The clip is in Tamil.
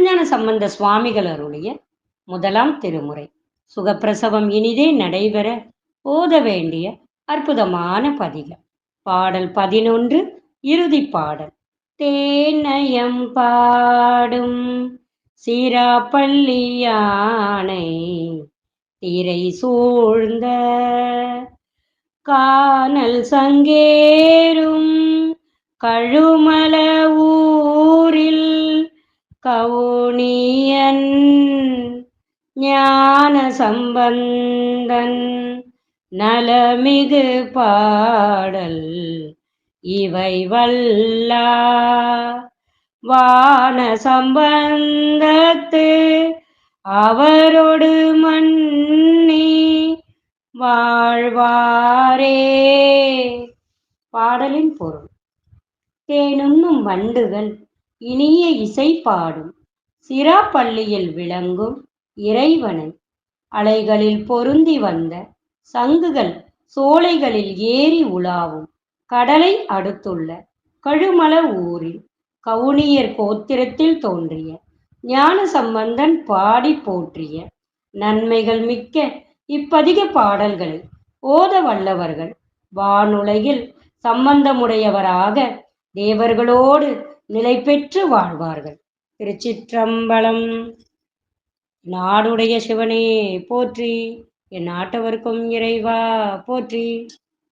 திருஞான சம்பந்த சுவாமிகள் அருளிய முதலாம் திருமுறை. சுகப்பிரசவம் இனிதே நடைபெற ஓத வேண்டிய அற்புதமான பதிகம். பாடல் பதினொன்று இறுதி பாடல். தேனயம் பாடும் சீராப்பள்ளியானை திரை சூழ்ந்த கானல் சங்கேரும் கழுமல ஊரில் கவுனியன் ஞான சம்பந்தன் நலமிகு பாடல் இவை வல்லா. வான சம்பந்தத்து அவரோடு மன்னி வாழ்வாரே. பாடலின் பொருள் தேனுண்ணும் வண்டுகள் இனிய இசை பாடும் சிராப்பள்ளியில் விளங்கும் இறைவனை அலைகளில் பொருந்தி வந்த சங்குகள் சோலைகளில் ஏறி உலாவும் கடலை அடுத்துள்ள கழுமல ஊரில் கவுனியர் கோத்திரத்தில் தோன்றிய ஞான சம்பந்தன் பாடி போற்றிய நன்மைகள் மிக்க இப்பதிக பாடல்களை ஓத வல்லவர்கள் வானுலகில் சம்பந்தமுடையவராக தேவர்களோடு நிலை பெற்று வாழ்வார்கள். திருச்சிற்றம்பலம். நாடுடைய சிவனே போற்றி. என் நாட்டவர்க்கும் இறைவா போற்றி.